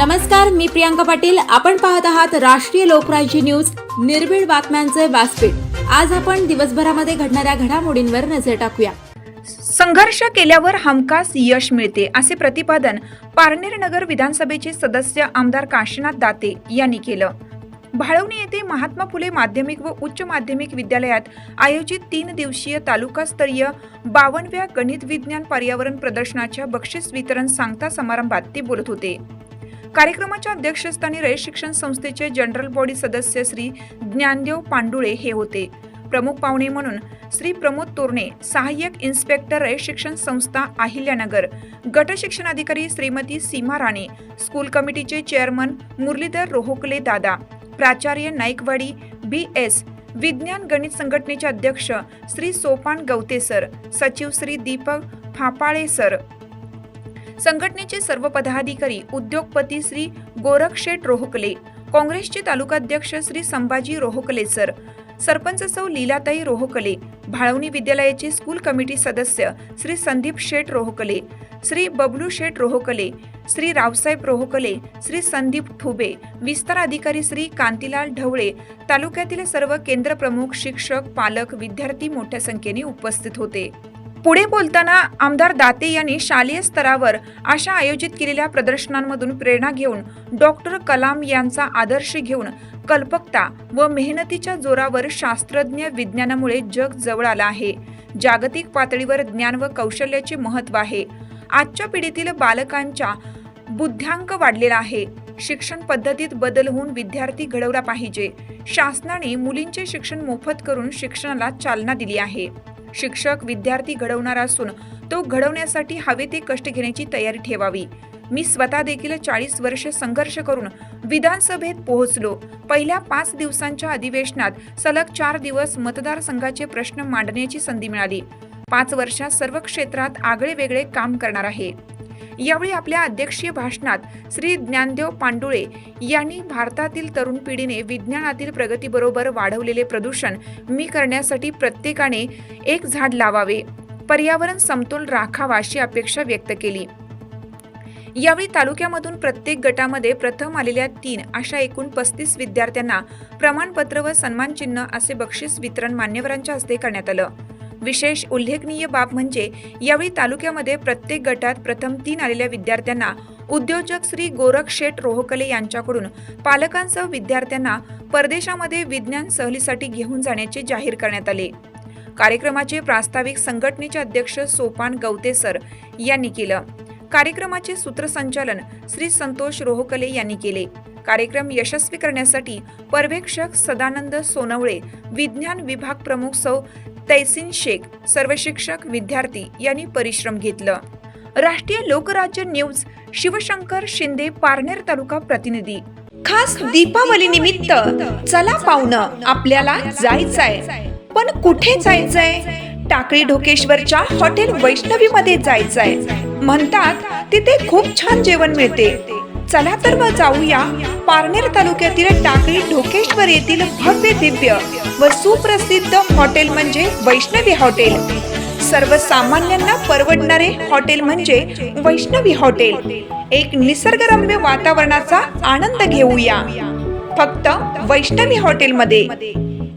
नमस्कार मी प्रियांका पाटील. आपण पाहत आहात राष्ट्रीय लोकराज्य न्यूज. निर्भीड बातम्यांचे व्यासपीठ. आज आपण दिवसभरामध्ये घडणाऱ्या घडामोडींवर नजर टाकूया. संघर्ष केल्यावर हमखास यश मिळते असे प्रतिपादन पारनेर नगर विधानसभेचे सदस्य आमदार काशीनाथ दाते यांनी केलं. भाळवणी येथे महात्मा फुले माध्यमिक व उच्च माध्यमिक विद्यालयात आयोजित तीन दिवसीय तालुकास्तरीय बावनव्या गणित विज्ञान पर्यावरण प्रदर्शनाच्या बक्षीस वितरण सांगता समारंभात ते बोलत होते. कार्यक्रमाच्या अध्यक्षस्थानी रयत शिक्षण संस्थेचे जनरल बॉडी सदस्य श्री ज्ञानदेव पांडुळे हे होते. प्रमुख पाहुणे म्हणून श्री प्रमोद तोरणे सहाय्यक इन्स्पेक्टर रयत शिक्षण संस्था अहिल्यानगर गट शिक्षण अधिकारी श्रीमती सीमा राणे स्कूल कमिटीचे चेअरमन मुरलीधर रोहोकले दादा प्राचार्य नाईकवाडी बी एस विज्ञान गणित संघटनेचे अध्यक्ष श्री सोपान गवते सर सचिव श्री दीपक फापाळे सर संघटनेचे सर्व पदाधिकारी उद्योगपती श्री गोरखशेठ रोहकले काँग्रेसचे तालुकाध्यक्ष श्री संभाजी रोहकले सर सरपंच सौ लीलाताई रोहकले भाळवणी विद्यालयाचे स्कूल कमिटी सदस्य श्री संदीप शेठ रोहकले श्री बबलू शेठ रोहकले श्री रावसाहेब रोहकले श्री संदीप ठुबे विस्तार अधिकारी श्री कांतीलाल ढवळे तालुक्यातील सर्व केंद्र प्रमुख शिक्षक पालक विद्यार्थी मोठ्या संख्येने उपस्थित होते. पुढे बोलताना आमदार दाते यांनी शालेय स्तरावर अशा आयोजित केलेल्या प्रदर्शनांमधून प्रेरणा घेऊन डॉक्टर कलाम यांचा आदर्श घेऊन कल्पकता व मेहनतीच्या जोरावर शास्त्रज्ञ विज्ञानामुळे जग जवळ आलं आहे. जागतिक पातळीवर ज्ञान व कौशल्याचे महत्त्व आहे. आजच्या पिढीतील बालकांच्या बुद्ध्यांक वाढलेला आहे. शिक्षण पद्धतीत बदल होऊन विद्यार्थी घडवला पाहिजे. शासनाने मुलींचे शिक्षण मोफत करून शिक्षणाला चालना दिली आहे. शिक्षक विद्यार्थी घडवणार असून तो घडवण्यासाठी हवे ते कष्ट घेण्याची तयारी ठेवावी. मी स्वतः देखील चाळीस वर्ष संघर्ष करून विधानसभेत पोहोचलो. पहिल्या पाच दिवसांच्या अधिवेशनात सलग चार दिवस मतदारसंघाचे प्रश्न मांडण्याची संधी मिळाली. पाच वर्षात सर्व क्षेत्रात आगळे वेगळे काम करणार आहे. यावेळी आपल्या अध्यक्षीय भाषणात श्री ज्ञानदेव पांडुळे यांनी भारतातील तरुण पिढीने विज्ञानातील प्रगतीबरोबर वाढवलेले प्रदूषण मी करण्यासाठी प्रत्येकाने एक झाड लावावे पर्यावरण समतोल राखावा अशी अपेक्षा व्यक्त केली. यावेळी तालुक्यामधून प्रत्येक गटामध्ये प्रथम आलेल्या तीन अशा एकूण पस्तीस विद्यार्थ्यांना प्रमाणपत्र व सन्मानचिन्ह असे बक्षीस वितरण मान्यवरांच्या हस्ते करण्यात आलं. विशेष उल्लेखनीय बाब म्हणजे यावेळी तालुक्यामध्ये प्रत्येक गटात प्रथम तीन आलेल्या विद्यार्थ्यांना उद्योजक श्री गोरख शेठ रोहकले यांच्याकडून पालकांसह विद्यार्थ्यांना परदेशामध्ये विज्ञान सहलीसाठी घेऊन जाण्याचे जाहीर करण्यात आले. कार्यक्रमाचे प्रास्ताविक संघटनेचे अध्यक्ष सोपान गवते सर यांनी केलं. कार्यक्रमाचे सूत्रसंचालन श्री संतोष रोहकले यांनी केले. कार्यक्रम यशस्वी करण्यासाठी पर्यवेक्षक सदानंद सोनवळे विज्ञान विभाग प्रमुख सौ तैसिन शेख सर्व शिक्षक विद्यार्थी यांनी परिश्रम घेतलं. राष्ट्रीय लोकराज्य न्यूज शिवशंकर शिंदे पारनेर तालुका प्रतिनिधी. खास दीपावली निमित्त चला पाहुण आपल्याला जायचंय. पण कुठे जायचंय? टाकळी ढोकेश्वरच्या हॉटेल वैष्णवी मध्ये जायचंय. म्हणतात तिथे खूप छान जेवण मिळते. चला तर मग जाऊया पारनेर तालुक्यातील टाकळी ढोकेश्वर येथील भव्य दिव्य व सुप्रसिद्ध हॉटेल म्हणजे वैष्णवी हॉटेल. सर्वसामान्यांना परवडणारे हॉटेल म्हणजे वैष्णवी हॉटेल. एक निसर्गरम्य वातावरणाचा आनंद घेऊया. फक्त वैष्णवी हॉटेलमध्ये.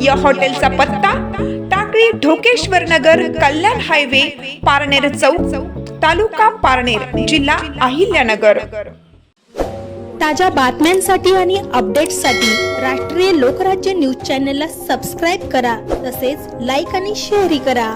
या हॉटेलचा पत्ता टाकळी ढोकेश्वर नगर कल्याण हायवे पारनेर चौक तालुका पारनेर जिल्हा अहिल्यानगर. ताज्या बातम्यांसाठी आणि अपडेट्ससाठी राष्ट्रीय लोकराज्य न्यूज चॅनलला सबस्क्राईब करा तसेच लाईक आणि शेअरही करा.